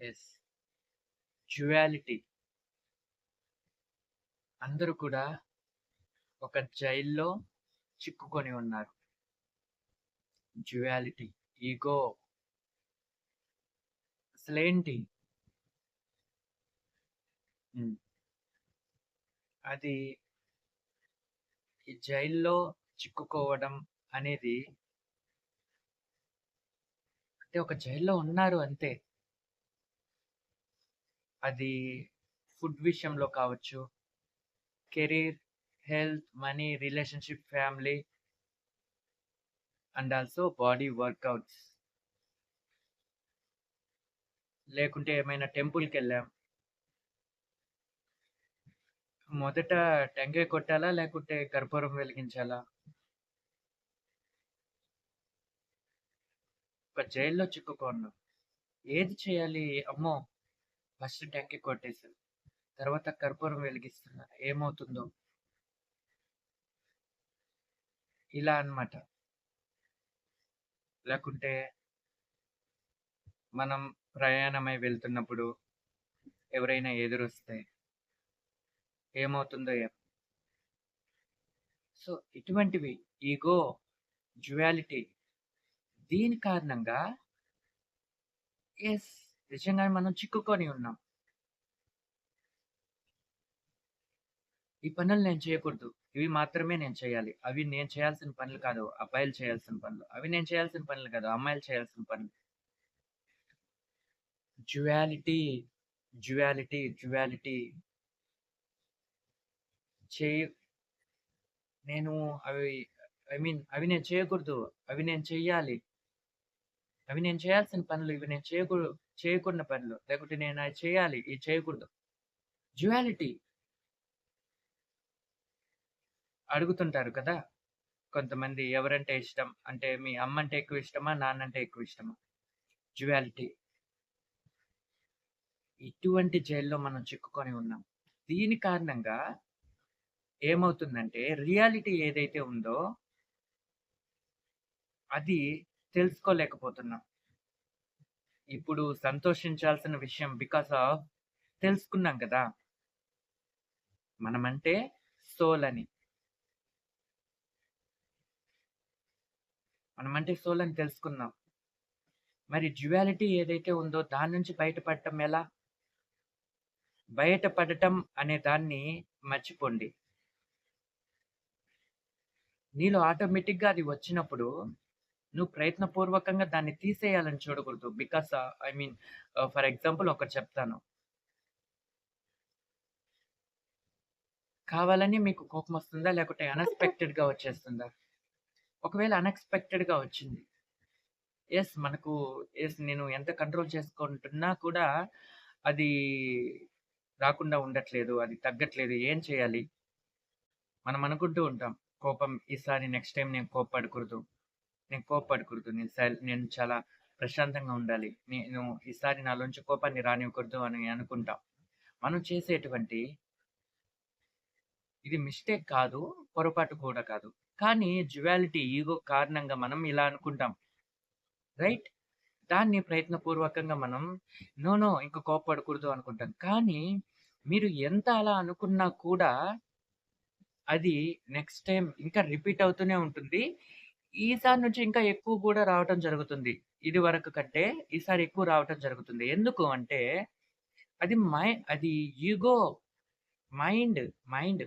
Yes duality. అందరూ కూడా ఒక జైల్‌లో చిక్కుకొని ఉన్నారు. డ్యుయాలిటీ, ఈగో అసలేంటి? అది ఈ జైల్‌లో చిక్కుకోవడం అనేది అంటే ఒక జైల్‌లో ఉన్నారు అంతే. అది ఫుడ్ విషయంలో కావచ్చు, career, health, money, relationship, family and also body workouts. లేకుంటే ఏమైనా టెంపుల్కి వెళ్ళాం మొదట టెంకాయ కొట్టాలా? లేకుంటే కర్పూరం వెలిగించాలా? ఒక జైల్‌లో చిక్కుకున్నాం. ఏది చేయాలి? అమ్మో! ఫస్ట్ టెంకాయ కొట్టేసాను. తర్వాత కర్పూరం వెలిగిస్తున్నా. ఏమవుతుందో? ఇలా అన్నమాట. లేకుంటే మనం ప్రయాణమై వెళ్తున్నప్పుడు ఎవరైనా ఎదురొస్తే ఏమవుతుందో ఏం సో, ఇటువంటివి ఈగో జ్యువాలిటీ దీని కారణంగా ఎస్ నిజంగానే మనం చిక్కుకొని ఉన్నాం. ఈ పనులు నేను చేయకూడదు. ఇవి మాత్రమే నేను చేయాలి. అవి నేను చేయాల్సిన పనులు కాదు. అబ్బాయిలు చేయాల్సిన పనులు. అవి నేను చేయాల్సిన పనులు కాదు. అమ్మాయిలు చేయాల్సిన పనులు. జ్యువాలిటీ జ్యువాలిటీ జ్యువాలిటీ చేయ నేను అవి ఐ మీన్ అవి నేను చేయకూడదు. అవి నేను చేయాలి అవి నేను చేయాల్సిన పనులు. ఇవి నేను చేయకూడదు చేయకున్న పనులు. లేకుంటే నేను అది చేయాలి. ఇది చేయకూడదు. డ్యువాలిటీ అడుగుతుంటారు కదా! కొంతమంది ఎవరంటే ఇష్టం? అంటే మీ అమ్మ అంటే ఎక్కువ ఇష్టమా? నాన్నంటే ఎక్కువ ఇష్టమా? డ్యువాలిటీ ఇటువంటి జైల్‌లో మనం చిక్కుకొని ఉన్నాం. దీని కారణంగా ఏమవుతుందంటే రియాలిటీ ఏదైతే ఉందో అది తెలుసుకోలేకపోతున్నాం. ఇప్పుడు సంతోషించాల్సిన విషయం బికాస్ ఆఫ్ తెలుసుకున్నాం కదా! మనమంటే సోల్ అని. మనమంటే సోల్ అని తెలుసుకున్నాం. మరి డ్యుయాలిటీ ఏదైతే ఉందో దాని నుంచి బయటపడటం ఎలా? బయటపడటం అనే దాన్ని మర్చిపోండి. నీలో ఆటోమేటిక్‌గా అది వచ్చినప్పుడు నువ్వు ప్రయత్నపూర్వకంగా దాన్ని తీసేయాలని చూడకూడదు. Because I mean for example ఒకటి చెప్తాను. కావాలని మీకు కోపం వస్తుందా లేకుంటే అన్‌ఎక్స్‌పెక్టెడ్‌గా వచ్చేస్తుందా? ఒకవేళ అన్‌ఎక్స్‌పెక్టెడ్‌గా వచ్చింది. ఎస్ మనకు ఎస్ నేను ఎంత కంట్రోల్ చేసుకుంటున్నా కూడా అది రాకుండా ఉండట్లేదు. అది తగ్గట్లేదు. ఏం చేయాలి? మనం అనుకుంటూ ఉంటాం. కోపం ఈసారి నెక్స్ట్ టైం నేను కోపడకూడదు నేను కోపడకూడదు నేను సైల్ నేను చాలా ప్రశాంతంగా ఉండాలి. నేను ఈసారి నాలోంచి కోపాన్ని రానివ్వకూడదు అని అనుకుంటాం. మనం చేసేటువంటి ఇది మిస్టేక్ కాదు. పొరపాటు కూడా కాదు. కానీ జ్యువాలిటీ ఈగో కారణంగా మనం ఇలా అనుకుంటాం. రైట్? దాన్ని ప్రయత్నపూర్వకంగా మనం నో, నో ఇంక కోప్పడకూడదు అనుకుంటాం. కానీ మీరు ఎంత అలా అనుకున్నా కూడా అది నెక్స్ట్ టైం ఇంకా రిపీట్ అవుతూనే ఉంటుంది. ఈసారి నుంచి ఇంకా ఎక్కువ కూడా రావటం జరుగుతుంది. ఇదివరకు కంటే ఈసారి ఎక్కువ రావటం జరుగుతుంది. ఎందుకు అంటే అది మై అది ఇగో మైండ్, మైండ్.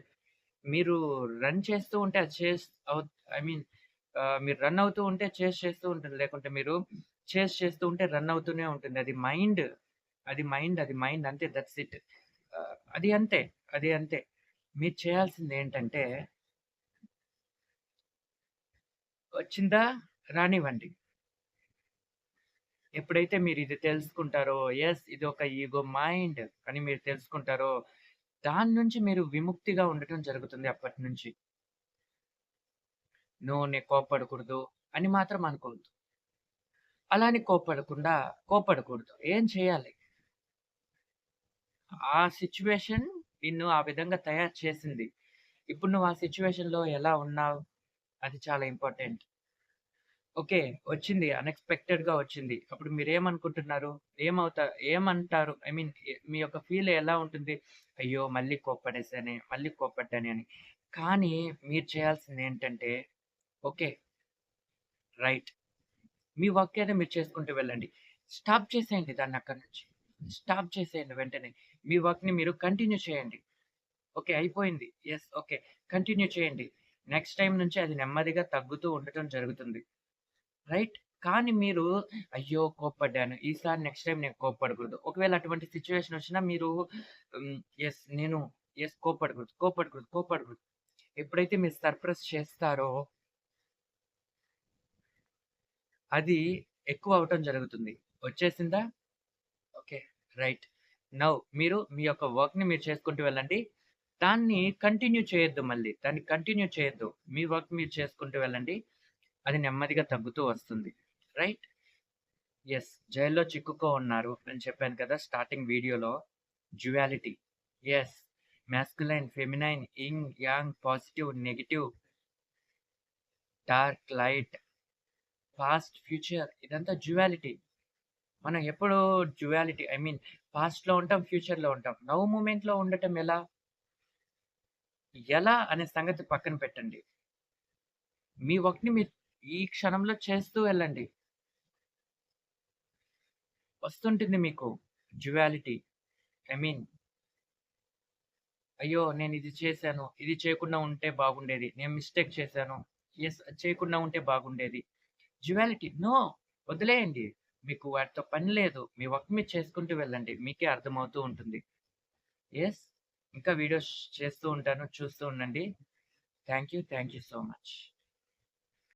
మీరు రన్ చేస్తూ ఉంటే అది చేస్ ఐ మీన్ మీరు రన్ అవుతూ ఉంటే చేస్ చేస్తూ ఉంటుంది. లేకుంటే మీరు చేస్ చేస్తూ ఉంటే రన్ అవుతూనే ఉంటుంది. అది మైండ్. అది మైండ్. అది మైండ్ అంతే దట్స్ ఇట్. అది అంతే. అది అంతే. మీరు చేయాల్సింది ఏంటంటే వచ్చిందా? రానివ్వండి. ఎప్పుడైతే మీరు ఇది తెలుసుకుంటారో, ఎస్ ఇది ఒక ఈగో మైండ్ అని మీరు తెలుసుకుంటారో, దాని నుంచి మీరు విముక్తిగా ఉండటం జరుగుతుంది అప్పటినుంచి. నువ్వు నేను కోప్పడకూడదు అని మాత్రం అనుకోవద్దు. అలా అని కోపడకూడదు ఏం చేయాలి? ఆ సిచ్యువేషన్ నిన్ను ఆ విధంగా తయారు చేసింది. ఇప్పుడు నువ్వు ఆ సిచ్యువేషన్లో ఎలా ఉన్నావు? అది చాలా ఇంపార్టెంట్. ఓకే. వచ్చింది. అన్‌ఎక్స్‌పెక్టెడ్‌గా వచ్చింది. అప్పుడు మీరు ఏమనుకుంటున్నారు ఏమవుతా ఏమంటారు? ఐ మీన్ మీ యొక్క ఫీల్ ఎలా ఉంటుంది? అయ్యో! మళ్ళీ కోప్పడేసానే, మళ్ళీ కోప్పడ్డాని అని. కానీ మీరు చేయాల్సింది ఏంటంటే ఓకే. రైట్. మీ వర్క్ అయితే మీరు చేసుకుంటూ వెళ్ళండి. స్టాప్ చేసేయండి దాన్ని అక్కడి నుంచి. స్టాప్ చేసేయండి వెంటనే. మీ వర్క్‌ని మీరు కంటిన్యూ చేయండి. ఓకే. అయిపోయింది. Yes okay. కంటిన్యూ చేయండి. నెక్స్ట్ టైం నుంచి అది నెమ్మదిగా తగ్గుతూ ఉండటం జరుగుతుంది. రైట్. కానీ మీరు అయ్యో! కోప్పడ్డాను. ఈసారి నెక్స్ట్ టైం నేను కోప్పడకూడదు. ఒకవేళ అటువంటి సిచ్యువేషన్ వచ్చినా మీరు ఎస్ నేను ఎస్ కోప్పడకూడదు. కోప్పడకూడదు. కోప్పడకూడదు. ఎప్పుడైతే మీరు సర్ప్రెస్ చేస్తారో అది ఎక్కువ అవ్వటం జరుగుతుంది. వచ్చేసిందా? ఓకే. రైట్. నౌ మీరు మీ యొక్క వర్క్‌ని మీరు చేసుకుంటూ వెళ్ళండి. దాన్ని కంటిన్యూ చేయొద్దు మళ్ళీ. దాన్ని కంటిన్యూ చేయొద్దు. మీ వర్క్ మీరు చేసుకుంటూ వెళ్ళండి. అది నెమ్మదిగా తగ్గుతూ వస్తుంది. రైట్. ఎస్ జైల్‌లో చిక్కుకో ఉన్నారు అని చెప్పాను కదా! స్టార్టింగ్ వీడియోలో. Duality as masculine feminine, yin yang, positive, negative dark, light. Past, future ఇదంతా జ్యువాలిటీ మనం ఎప్పుడూ జ్యువాలిటీ ఐ మీన్ పాస్ట్‌లో ఉంటాం, ఫ్యూచర్‌లో ఉంటాం. నవ్ మూమెంట్‌లో ఉండటం ఎలా? ఎలా అనే సంగతి పక్కన పెట్టండి. మీ వర్క్‌ని మీరు ఈ క్షణంలో చేస్తూ వెళ్ళండి. వస్తుంటుంది మీకు జ్యువాలిటీ ఐ మీన్ అయ్యో! నేను ఇది చేశాను. ఇది చేయకుండా ఉంటే బాగుండేది. నేను మిస్టేక్ చేశాను. ఎస్ చేయకుండా ఉంటే బాగుండేది. Duality no. వదిలేయండి. మీకు వాటితో పని లేదు. మీ వర్క్ మీరు చేసుకుంటూ వెళ్ళండి. మీకే అర్థమవుతూ ఉంటుంది. ఎస్ ఇంకా వీడియోస్ చేస్తూ ఉంటాను. చూస్తూ ఉండండి. Thank you. Thank you so much.